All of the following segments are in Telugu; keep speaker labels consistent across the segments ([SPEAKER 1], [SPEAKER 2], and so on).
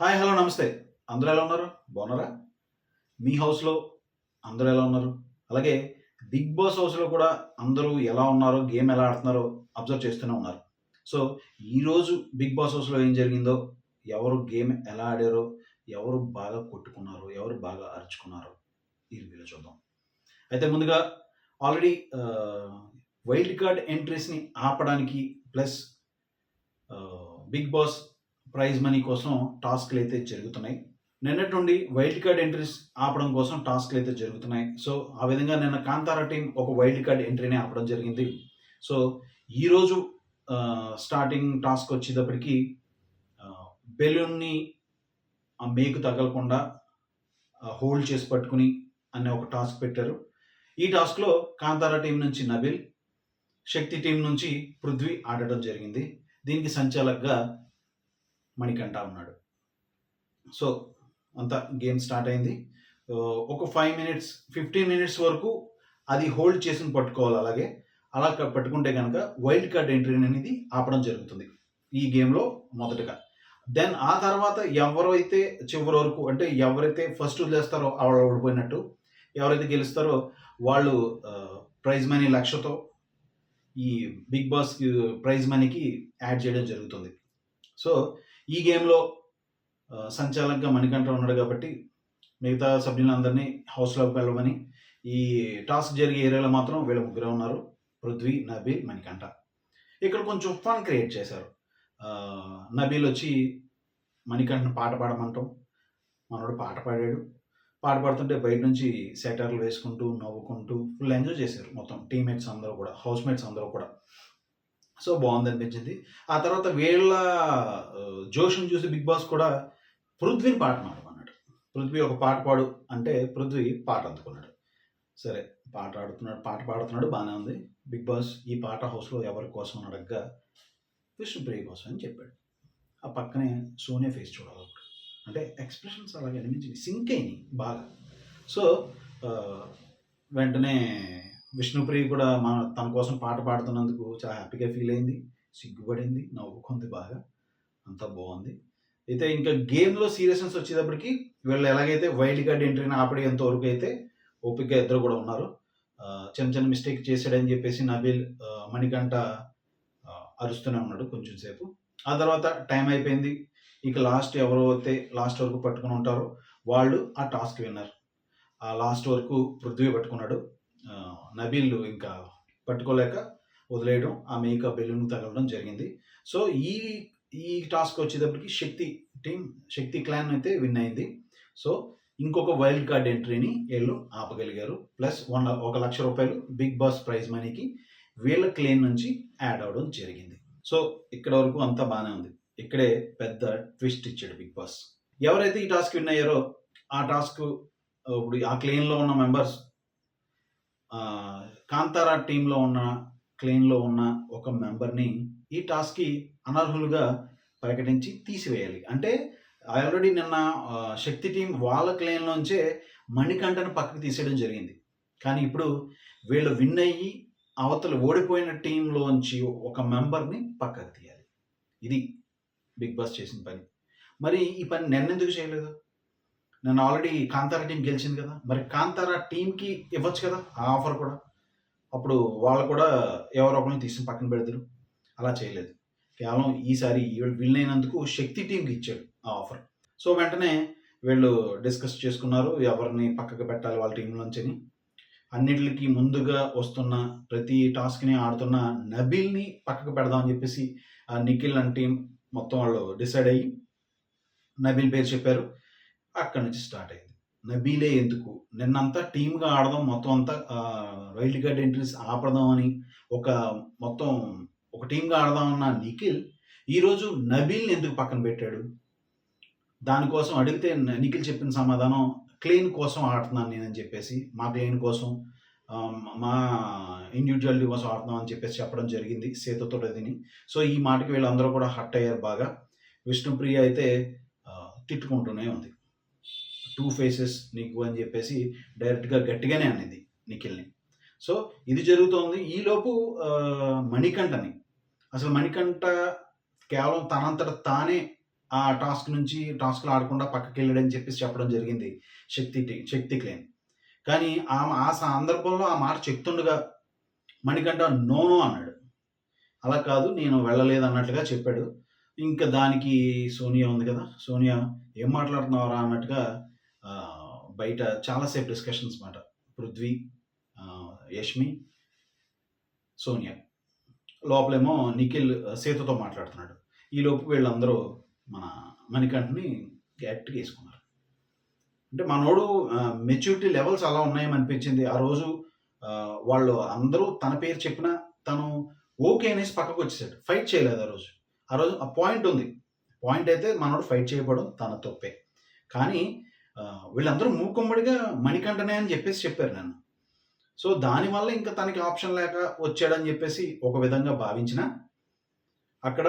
[SPEAKER 1] హాయ్ హలో నమస్తే. అందరూ ఎలా ఉన్నారు? బాగున్నారా? మీ హౌస్లో అందరూ ఎలా ఉన్నారు? అలాగే బిగ్ బాస్ హౌస్లో కూడా అందరూ ఎలా ఉన్నారో గేమ్ ఎలా ఆడుతున్నారో అబ్జర్వ్ చేస్తూనే ఉన్నారు. సో ఈరోజు బిగ్ బాస్ హౌస్లో ఏం జరిగిందో ఎవరు గేమ్ ఎలా ఆడారో ఎవరు బాగా కొట్టుకున్నారో ఎవరు బాగా అరుచుకున్నారో ఈ రివ్యూలో చూద్దాం. అయితే ముందుగా ఆల్రెడీ వైల్డ్ కార్డ్ ఎంట్రీస్ని ఆపడానికి plus Bigg Boss prize money కోసం టాస్క్లు అయితే జరుగుతున్నాయి. నిన్నటి నుండి వైల్డ్ కార్డ్ ఎంట్రీస్ ఆపడం కోసం టాస్క్లు అయితే జరుగుతున్నాయి. సో ఆ విధంగా నిన్న కాంతారా టీం ఒక వైల్డ్ కార్డ్ ఎంట్రీని ఆపడం జరిగింది. సో ఈరోజు స్టార్టింగ్ టాస్క్ వచ్చేటప్పటికి బెలూన్ని ఆ మేకు తగలకుండా హోల్డ్ చేసి పట్టుకుని అనే ఒక టాస్క్ పెట్టారు. ఈ టాస్క్లో కాంతారా టీం నుంచి నబిల్ శక్తి టీం నుంచి పృథ్వీ ఆడటం జరిగింది. దీనికి సంచాలకగా మణికంఠ ఉన్నాడు. సో అంతా గేమ్ స్టార్ట్ అయింది. ఒక ఫైవ్ మినిట్స్ ఫిఫ్టీన్ మినిట్స్ వరకు అది హోల్డ్ చేసి పట్టుకోవాలి అలాగే. అలా పట్టుకుంటే కనుక వైల్డ్ కార్డ్ ఎంట్రీ అనేది ఆపడం జరుగుతుంది ఈ గేమ్లో మొదటగా. దెన్ ఆ తర్వాత ఎవరైతే చివరి వరకు అంటే ఎవరైతే ఫస్ట్ వదిలేస్తారో వాళ్ళు ఓడిపోయినట్టు ఎవరైతే గెలుస్తారో వాళ్ళు ప్రైజ్ మనీ లక్షతో ఈ బిగ్ బాస్ ప్రైజ్ మనీకి యాడ్ చేయడం జరుగుతుంది. సో ఈ గేమ్లో సంచాలకంగా మణికంఠ ఉన్నాడు కాబట్టి మిగతా సభ్యులందరినీ హౌస్లోకి వెళ్ళమని ఈ టాస్క్ జరిగే ఏరియాలో మాత్రం వీళ్ళ ముగ్గురే ఉన్నారు. పృథ్వీ నబీల్ మణికంఠ. ఇక్కడ కొంచెం ఫన్ క్రియేట్ చేశారు. నబీలు నబీల్ వచ్చి మణికంఠను పాట పాడమంటాం. మనోడు పాట పాడాడు. పాట పాడుతుంటే బయట నుంచి సెటర్లు వేసుకుంటూ నవ్వుకుంటూ ఫుల్ ఎంజాయ్ చేశారు. మొత్తం టీమ్మేట్స్ అందరూ కూడా హౌస్ మేట్స్ అందరూ కూడా. సో బాగుంది అనిపించింది ఆ తర్వాత వీళ్ళ జోషిని జోష్ని చూసి బిగ్ బాస్ కూడా పృథ్వీని పాట పాడమన్నాడు. పృథ్వీ ఒక పాట పాడు అంటే పృథ్వీ పాట అందుకున్నాడు. సరే పాట ఆడుతున్నాడు పాట పాడుతున్నాడు బాగానే ఉంది. బిగ్ బాస్ ఈ పాట హౌస్లో ఎవరి కోసం అడగ్గా అడగగా విష్ణుప్రియ కోసం అని చెప్పాడు. ఆ పక్కనే సోనియా ఫేస్ చూడాలి ఒకటి అంటే ఎక్స్ప్రెషన్స్ అలాగే అనిపించింది సింక్ అయినాయి బాగా. సో వెంటనే విష్ణుప్రియ కూడా మన తన కోసం పాట పాడుతున్నందుకు చాలా హ్యాపీగా ఫీల్ అయింది. సిగ్గుపడింది నవ్వుకుంది బాగా. అంతా బాగుంది. అయితే ఇంకా గేమ్లో సీరియస్నెస్ వచ్చేటప్పటికి వీళ్ళు ఎలాగైతే వైల్డ్ కార్డ్ ఎంట్రీని ఆపడేంత వరకు అయితే ఓపిక ఇద్దరు కూడా ఉన్నారు. చిన్న చిన్న మిస్టేక్ చేశాడని చెప్పేసి నబీల్ మణికంట మణికంఠ అరుస్తూనే ఉన్నాడు కొంచెం సేపు. ఆ తర్వాత టైం అయిపోయింది. ఇక లాస్ట్ ఎవరో అయితే లాస్ట్ వరకు పట్టుకుని ఉంటారో వాళ్ళు ఆ టాస్క్ విన్నారు. ఆ లాస్ట్ వరకు పృథ్వీ పట్టుకున్నాడు. నబీల్ ఇంకా పట్టుకోలేక వదిలేయడం ఆ మేక బెలూన్ తగలడం జరిగింది. సో ఈ ఈ టాస్క్ వచ్చేటప్పటికి శక్తి టీం శక్తి క్లాన్ అయితే విన్ అయింది. సో ఇంకొక వైల్డ్ కార్డ్ ఎంట్రీని వీళ్ళు ఆపగలిగారు. ప్లస్ వన్ ఒక లక్ష రూపాయలు బిగ్ బాస్ ప్రైజ్ మనీకి వీళ్ళ క్లెయిమ్ నుంచి యాడ్ అవడం జరిగింది. సో ఇక్కడ వరకు అంతా బాగానే ఉంది. ఇక్కడే పెద్ద ట్విస్ట్ ఇచ్చాడు బిగ్ బాస్. ఎవరైతే ఈ టాస్క్ విన్ అయ్యారో ఆ టాస్క్ ఇప్పుడు ఆ క్లెయిన్లో ఉన్న మెంబర్స్ కాంతారా టీంలో ఉన్న క్లెయిన్లో ఉన్న ఒక మెంబర్ని ఈ టాస్క్కి అనర్హులుగా ప్రకటించి తీసివేయాలి. అంటే ఆల్రెడీ నిన్న శక్తి టీం వాళ్ళ క్లెయిన్లోంచే మణికంఠను పక్కకి తీసేయడం జరిగింది. కానీ ఇప్పుడు వీళ్ళు విన్ అయ్యి అవతల ఓడిపోయిన టీంలోంచి ఒక మెంబర్ని పక్కకు తీయాలి. ఇది బిగ్ బాస్ చేసిన పని. మరి ఈ పని నిన్నెందుకు చేయలేదు? నేను ఆల్రెడీ కాంతారా టీం గెలిచింది కదా. మరి కాంతారా టీంకి ఇవ్వచ్చు కదా ఆ ఆఫర్ కూడా. అప్పుడు వాళ్ళు కూడా ఎవరో ఒకరిని తీసుకుని పక్కన పెడతారు. అలా చేయలేదు. కేవలం ఈసారి వీళ్ళు అయినందుకు శక్తి టీంకి ఇచ్చాడు ఆ ఆఫర్. సో వెంటనే వీళ్ళు డిస్కస్ చేసుకున్నారు. ఎవరిని పక్కకు పెట్టాలి వాళ్ళ టీంలోంచి అని. అన్నిటికి ముందుగా వస్తున్న ప్రతి టాస్క్ని ఆడుతున్న నబీల్ని పక్కకు పెడదామని చెప్పేసి ఆ నిఖిల్ అనే టీం మొత్తం వాళ్ళు డిసైడ్ అయ్యి నబీల్ పేరు చెప్పారు. అక్కడి నుంచి స్టార్ట్ అయింది. నబీలే ఎందుకు? నిన్నంతా టీమ్గా ఆడదాం మొత్తం అంతా వైల్డ్ కార్డ్ ఎంట్రీస్ ఆపడదాం అని ఒక మొత్తం ఒక టీమ్గా అన్న నిఖిల్ ఈరోజు నబీల్ని ఎందుకు పక్కన పెట్టాడు? దానికోసం అడిగితే నిఖిల్ చెప్పిన సమాధానం క్లీన్ కోసం ఆడుతున్నాను నేనని చెప్పేసి మా క్లీన్ కోసం మా ఇండివిజువాలిటీ కోసం ఆడుతున్నాం అని చెప్పేసి చెప్పడం జరిగింది సేతుతో తిని. సో ఈ మాటకి వీళ్ళందరూ కూడా హట్ అయ్యారు బాగా. విష్ణుప్రియ అయితే తిట్టుకుంటూనే ఉంది. టూ ఫేసెస్ నీకు అని చెప్పేసి డైరెక్ట్గా గట్టిగానే అనేది నిఖిల్ని. సో ఇది జరుగుతోంది. ఈలోపు మణికంఠని. అసలు మణికంఠ కేవలం తనంతట తానే ఆ టాస్క్ నుంచి టాస్క్లు ఆడకుండా పక్కకి వెళ్ళాడని చెప్పేసి చెప్పడం జరిగింది శక్తి శక్తి క్లేన్. కానీ ఆ ఆ సందర్భంలో ఆ మాట చెప్తుండగా మణికంఠ నోనో అన్నాడు. అలా కాదు నేను వెళ్ళలేదు అన్నట్లుగా చెప్పాడు. ఇంకా దానికి సోనియా ఉంది కదా సోనియా ఏం మాట్లాడుతున్నావురా అన్నట్టుగా బయట చాలాసేపు డిస్కషన్స్ మాట. పృథ్వీ యష్మి సోనియా. లోపలేమో నిఖిల్ సేతుతో మాట్లాడుతున్నాడు. ఈలోపు వీళ్ళందరూ మన మణికంఠని గట్టిగా వేసుకున్నారు. అంటే మనోడు మెచ్యూరిటీ లెవెల్స్ అలా ఉన్నాయని అనిపించింది. ఆ రోజు వాళ్ళు అందరూ తన పేరు చెప్పినా తను ఓకే అనేసి పక్కకు వచ్చేసాడు. ఫైట్ చేయలేదు ఆ రోజు. ఆ రోజు ఆ పాయింట్ ఉంది. పాయింట్ అయితే మనోడు ఫైట్ చేయబడం తన తప్పే. కానీ వీళ్ళందరూ మూకుమ్మడిగా మణికంఠనే అని చెప్పేసి చెప్పారు నన్ను. సో దానివల్ల ఇంకా తనకి ఆప్షన్ లేక వచ్చాడని చెప్పేసి ఒక విధంగా భావించిన అక్కడ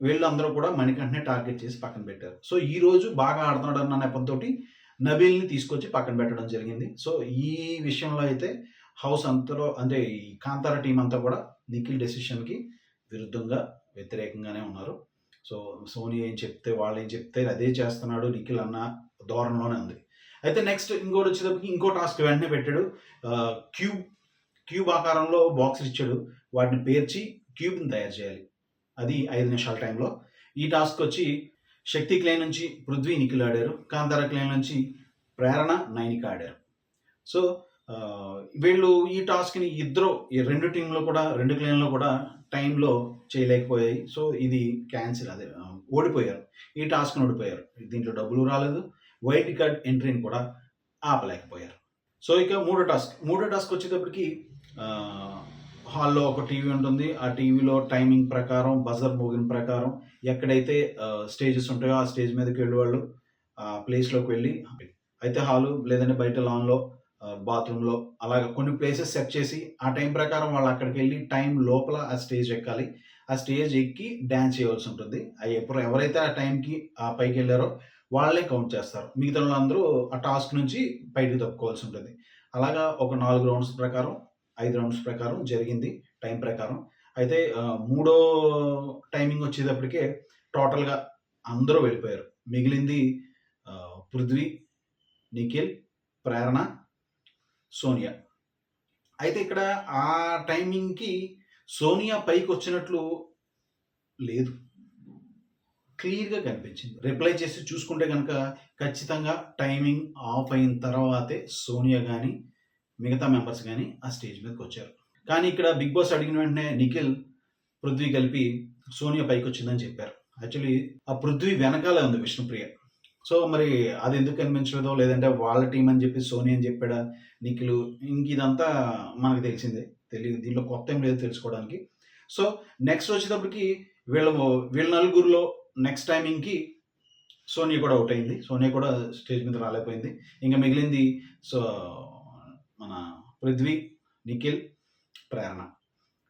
[SPEAKER 1] వీళ్ళందరూ కూడా మణికంఠనే టార్గెట్ చేసి పక్కన పెట్టారు. సో ఈ రోజు బాగా ఆడుతున్నాడు అన్న నెపంతో నబీల్ని తీసుకొచ్చి పక్కన పెట్టడం జరిగింది. సో ఈ విషయంలో అయితే హౌస్ అంతలో అంటే ఈ కాంతార టీం అంతా కూడా నిఖిల్ డెసిషన్కి విరుద్ధంగా వ్యతిరేకంగానే ఉన్నారు. సో సోనీ ఏం చెప్తే వాళ్ళు ఏం చెప్తే అదే చేస్తున్నాడు నిఖిల్ అన్న ధోరణిలోనే ఉంది. అయితే నెక్స్ట్ ఇంకోటి వచ్చేటప్పటికి ఇంకో టాస్క్ వెంటనే పెట్టాడు. క్యూబ్ క్యూబ్ ఆకారంలో బాక్స్ ఇచ్చాడు. వాటిని పేర్చి క్యూబ్ని తయారు చేయాలి. అది ఐదు నిమిషాల టైంలో ఈ టాస్క్ వచ్చి శక్తి క్లైన్ నుంచి పృథ్వీ నిఖిల్ ఆడారు. కాంతార క్లైన్ నుంచి ప్రేరణ నైనిక ఆడారు. సో వీళ్ళు ఈ టాస్క్ని ఇద్దరు ఈ రెండు టీంలో కూడా రెండు క్లైన్లో కూడా టైంలో చేయలేకపోయాయి. సో ఇది క్యాన్సిల్ అదే ఓడిపోయారు. ఈ టాస్క్ని ఓడిపోయారు. దీంట్లో డబ్బులు రాలేదు. వైట్ కార్డ్ ఎంట్రీని కూడా ఆపలేకపోయారు. సో ఇక మూడో టాస్క్. మూడో టాస్క్ వచ్చేటప్పటికి హాల్లో ఒక టీవీ ఉంటుంది. ఆ టీవీలో టైమింగ్ ప్రకారం బజర్ మోగిన ప్రకారం ఎక్కడైతే స్టేజెస్ ఉంటాయో ఆ స్టేజ్ మీదకి వెళ్ళేవాళ్ళు ఆ ప్లేస్లోకి వెళ్ళి అయితే హాలు లేదంటే బయట లాన్లో బాత్రూంలో అలాగ కొన్ని ప్లేసెస్ సెట్ చేసి ఆ టైం ప్రకారం వాళ్ళు అక్కడికి వెళ్ళి టైం లోపల ఆ స్టేజ్ ఎక్కాలి. ఆ స్టేజ్ ఎక్కి డ్యాన్స్ చేయవలసి ఉంటుంది. ఆ ఎప్పుడు ఎవరైతే ఆ టైంకి ఆ పైకి వెళ్ళారో వాళ్ళే కౌంట్ చేస్తారు. మిగతా వాళ్ళందరూ ఆ టాస్క్ నుంచి బయటికి తప్పుకోవాల్సి ఉంటుంది. అలాగా ఒక నాలుగు రౌండ్స్ ప్రకారం ఐదు రౌండ్స్ ప్రకారం జరిగింది టైం ప్రకారం. అయితే మూడో టైమింగ్ వచ్చేటప్పటికే టోటల్గా అందరూ వెళ్ళిపోయారు. మిగిలింది పృథ్వీ నిఖిల్ ప్రేరణ సోనియా. అయితే ఇక్కడ ఆ టైమింగ్కి సోనియా పైకి వచ్చినట్లు లేదు. క్లియర్గా కనిపించింది. రిప్లై చేసి చూసుకుంటే కనుక ఖచ్చితంగా టైమింగ్ ఆఫ్ అయిన తర్వాతే సోనియా కానీ మిగతా మెంబర్స్ కానీ ఆ స్టేజ్ మీదకి వచ్చారు. కానీ ఇక్కడ బిగ్ బాస్ అడిగిన వెంటనే నిఖిల్ పృథ్వీ కలిపి సోనియా పైకి వచ్చిందని చెప్పారు. యాక్చువల్లీ ఆ పృథ్వీ వెనకాలే ఉంది విష్ణుప్రియ. సో మరి అది ఎందుకు కనిపించలేదో లేదంటే వాళ్ళ టీం అని చెప్పి సోనీ అని చెప్పాడా నిఖిల్ ఇంక ఇదంతా మనకు తెలిసిందే తెలియదు. దీంట్లో కొత్త ఏం లేదు తెలుసుకోవడానికి. సో నెక్స్ట్ వచ్చేటప్పటికి వీళ్ళ వీళ్ళ నలుగురిలో నెక్స్ట్ టైమింగ్కి సోనియా కూడా అవుట్ అయింది. సోనియా కూడా స్టేజ్ మీద రాలేకపోయింది. ఇంకా మిగిలింది సో మన పృథ్వీ నిఖిల్ ప్రేరణ.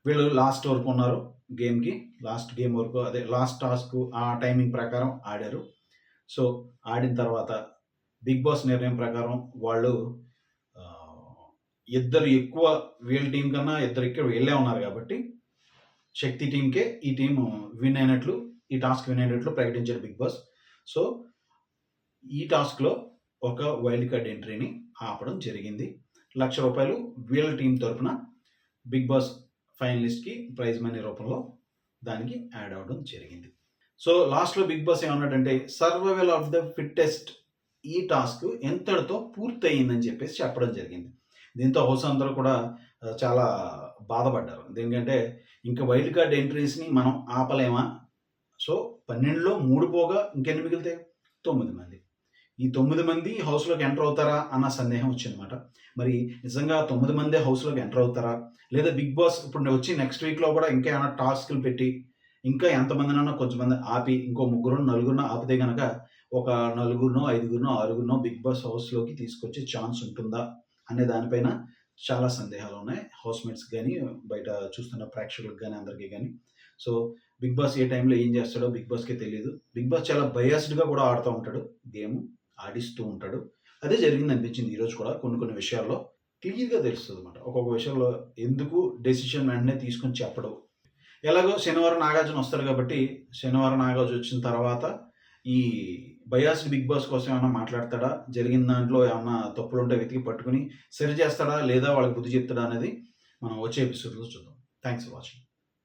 [SPEAKER 1] వీళ్ళు లాస్ట్ వరకు ఉన్నారు గేమ్కి లాస్ట్ గేమ్ వరకు అదే లాస్ట్ టాస్క్ ఆ టైమింగ్ ప్రకారం ఆడారు. సో ఆడిన తర్వాత బిగ్ బాస్ నిర్ణయం ప్రకారం వాళ్ళు ఇద్దరు ఎక్కువ వీళ్ళ టీం కన్నా ఇద్దరు ఎక్కువ వీళ్ళే ఉన్నారు కాబట్టి శక్తి టీంకే ఈ టీం విన్ అయినట్లు ఈ టాస్క్ విన్ అయినట్లు ప్రకటించారు బిగ్ బాస్. సో ఈ టాస్క్లో ఒక వైల్డ్ కార్డ్ ఎంట్రీని ఆపడం జరిగింది. లక్ష రూపాయలు వీళ్ళ టీం తరపున బిగ్ బాస్ ఫైనలిస్ట్కి ప్రైజ్ మనీ రూపంలో దానికి యాడ్ అవ్వడం జరిగింది. సో లాస్ట్లో బిగ్ బాస్ ఏమన్నాడంటే సర్వైవల్ ఆఫ్ ద ఫిట్టెస్ట్ ఈ టాస్క్ ఎంతటితో పూర్తయిందని చెప్పేసి చెప్పడం జరిగింది. దీంతో హౌస్ అందరూ కూడా చాలా బాధపడ్డారు. ఎందుకంటే ఇంకా వైల్డ్ కార్డ్ ఎంట్రీస్ని మనం ఆపలేమా? సో పన్నెండులో మూడు పోగా ఇంకెన్ని మిగిలితే తొమ్మిది మంది. ఈ తొమ్మిది మంది హౌస్లోకి ఎంటర్ అవుతారా అన్న సందేహం వచ్చిందనమాట మరి నిజంగా తొమ్మిది మందే హౌస్లోకి ఎంటర్ అవుతారా? లేదా బిగ్ బాస్ ఇప్పుడు వచ్చి నెక్స్ట్ వీక్లో కూడా ఇంకా ఏమైనా టాస్క్లు పెట్టి ఇంకా ఎంతమందినన్నా కొంతమంది ఆపి ఇంకో ముగ్గురు నలుగురునో ఆపితే కనుక ఒక నలుగురునో ఐదుగురునో ఆరుగురునో బిగ్ బాస్ హౌస్లోకి తీసుకొచ్చే ఛాన్స్ ఉంటుందా అనే దానిపైన చాలా సందేహాలు ఉన్నాయి. హౌస్మేట్స్ కానీ బయట చూస్తున్న ప్రేక్షకులకు కానీ అందరికీ కానీ సో బిగ్ బాస్ ఏ టైంలో ఏం చేస్తాడో బిగ్ బాస్కే తెలియదు బిగ్ బాస్ చాలా బయాస్డ్గా కూడా ఆడుతూ ఉంటాడు. గేమ్ ఆడిస్తూ ఉంటాడు. అదే జరిగింది అనిపించింది ఈరోజు కూడా కొన్ని కొన్ని విషయాల్లో. క్లియర్గా తెలుస్తుంది అనమాట ఒక్కొక్క విషయంలో ఎందుకు డెసిషన్ వెంటనే తీసుకొని చెప్పడం? ఎలాగో శనివారం నాగార్జున వస్తారు కాబట్టి శనివారం నాగార్జున వచ్చిన తర్వాత ఈ బయాస్ బిగ్ బాస్ కోసం ఏమైనా మాట్లాడతాడా? జరిగిన దాంట్లో ఏమైనా తప్పులు ఉంటే వెతికి పట్టుకుని సరి చేస్తాడా? లేదా వాళ్ళకి బుద్ధి చెప్తాడా అనేది మనం వచ్చే ఎపిసోడ్లో చూద్దాం. Thanks for watching